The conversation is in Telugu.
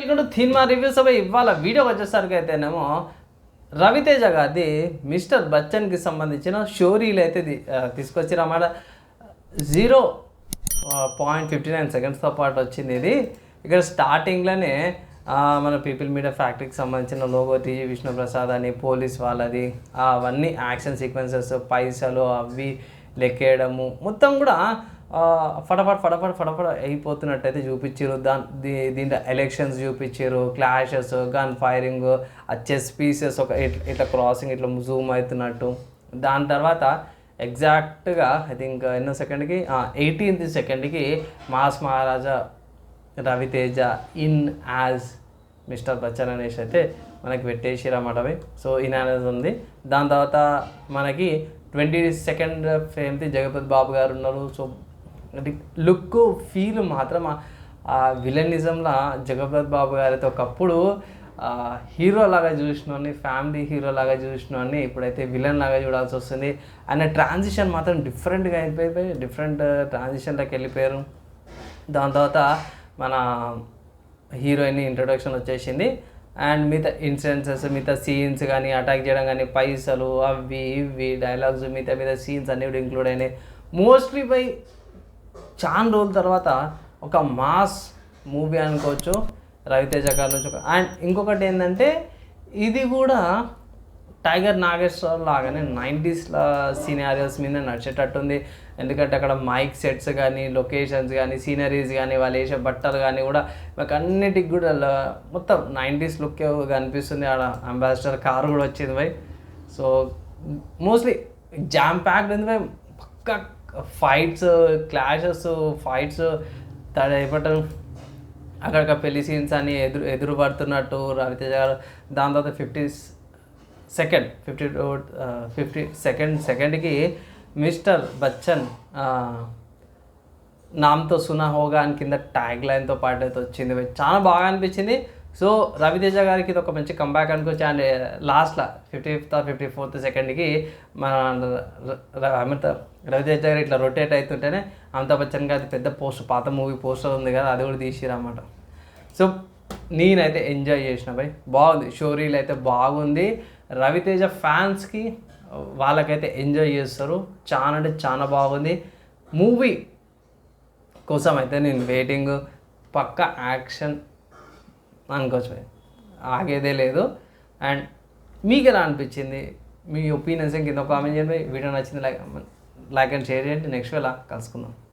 ఇక్కడ సినిమా రివ్యూస్ అవి ఇవాళ వీడియో వచ్చేసరికి అయితేనేమో రవితేజ గారిది మిస్టర్ బచ్చన్కి సంబంధించిన షోరీలు అయితే తీసుకొచ్చి ఆ, తీసుకొచ్చిరన్నమాట. జీరో పాయింట్ ఫిఫ్టీ నైన్ సెకండ్స్తో పాటు వచ్చింది ఇది. ఇక్కడ స్టార్టింగ్లోనే మన పీపుల్ మీడియా ఫ్యాక్టరీకి సంబంధించిన లోగో టీజీ విష్ణుప్రసాద్ అని పోలీస్ వాళ్ళది అవన్నీ యాక్షన్ సీక్వెన్సెస్ పైసలు అవి లెక్కేయడము మొత్తం కూడా ఫటాఫట్ ఫటాఫట్ ఫటాఫట్ అయిపోతున్నట్టయితే చూపించారు దాని దీ దీంట్లో ఎలక్షన్స్ చూపించారు క్లాషెస్ గన్ ఫైరింగ్ ఆ చెస్ పీసెస్ ఒక ఇట్లా ఇట్లా క్రాసింగ్ ఇట్లా జూమ్ అవుతున్నట్టు దాని తర్వాత ఎగ్జాక్ట్గా ఐ థింక్ ఎన్నో సెకండ్కి ఎయిటీన్త్ సెకండ్కి mass Maharaja Raviteja in as mister Bachchan అనేసి అయితే మనకి పెట్టేసిరన్నమాట అవి. సో ఇన్ అనేది ఉంది. దాని తర్వాత మనకి ట్వంటీ సెకండ్ ఫ్రేమ్ది జగపతి బాబు గారు ఉన్నారు. సో లుక్ ఫీల్ మాత్రం ఆ- విలనిజంలో జగపత్ బాబు గారితో ఒకప్పుడు హీరో లాగా చూసినోని ఫ్యామిలీ హీరో లాగా చూసినోని ఇప్పుడైతే విలన్ లాగా చూడాల్సి వస్తుంది. ఆయన ట్రాన్సిషన్ మాత్రం డిఫరెంట్గా అయిపోయి డిఫరెంట్ ట్రాన్సిషన్లోకి వెళ్ళిపోయారు. దాని తర్వాత మన హీరోయిన్ ఇంట్రొడక్షన్ వచ్చేసింది. అండ్ మిగతా ఇన్సిడెన్సెస్ మిగతా సీన్స్ కానీ అటాక్ చేయడం కానీ పైసలు అవి ఇవి డైలాగ్స్ మిగతా మిగతా సీన్స్ అన్నీ కూడా ఇంక్లూడ్ అయినాయి. మోస్ట్లీ బై చాలా రోజుల తర్వాత ఒక మాస్ మూవీ అనుకోవచ్చు రవితేజ గారి నుంచి ఒక అండ్ ఇంకొకటి ఏంటంటే ఇది కూడా టైగర్ నాగేశ్వర లాగానే నైంటీస్లో సీనారియోస్ మీద నడిచేటట్టుంది. ఎందుకంటే అక్కడ మైక్ సెట్స్ కానీ లొకేషన్స్ కానీ సీనరీస్ కానీ వాళ్ళు వేసే బట్టలు కానీ కూడా మాకు అన్నిటికి కూడా మొత్తం నైంటీస్ లుక్ కనిపిస్తుంది. ఆడ అంబాసిడర్ కారు కూడా వచ్చింది by so mostly jam packed ఉంది బై పక్క ఫైట్స్ క్లాషెస్ ఫైట్స్ తడ ఏమంటారు? అక్కడక్కడ పెళ్ళి సీన్స్ అని ఎదురు ఎదురు పడుతున్నట్టు రవితేజ గారు. దాని తర్వాత fifty second fifty fifty second సెకండ్కి మిస్టర్ బచ్చన్ నామ్తో సునా హోగా అని కింద ట్యాగ్ లైన్తో పాటు అయితే వచ్చింది. చాలా బాగా అనిపించింది. సో రవితేజ గారికి ఇది ఒక మంచి కంబ్యాక్ అనుకోవచ్చు. అండ్ లాస్ట్లో ఫిఫ్టీ ఫిఫ్త్ ఫిఫ్టీ ఫోర్త్ సెకండ్కి మన అమిత రవితేజ గారు ఇట్లా రొటేట్ అవుతుంటేనే అమితాబ్ బచ్చన్ గారి పెద్ద పోస్ట్ పాత మూవీ పోస్టర్ ఉంది కదా అది కూడా తీసిరన్నమాట. సో నేనైతే ఎంజాయ్ చేసిన భయ్ బాగుంది. షోరీలు అయితే బాగుంది. రవితేజ ఫ్యాన్స్కి వాళ్ళకైతే ఎంజాయ్ చేస్తారు. చాలా అంటే చాలా బాగుంది. మూవీ కోసం అయితే నేను వెయిటింగ్ పక్క యాక్షన్ అనుకోవచ్చు. ఆగేదే లేదు. అండ్ మీకు ఎలా అనిపించింది? మీ ఒపీనియన్స్ కింద కామెంట్ చేయండి. వీడియో నచ్చింది లైక్ లైక్ అండ్ షేర్ చేయండి. నెక్స్ట్ వేళ కలుసుకుందాం.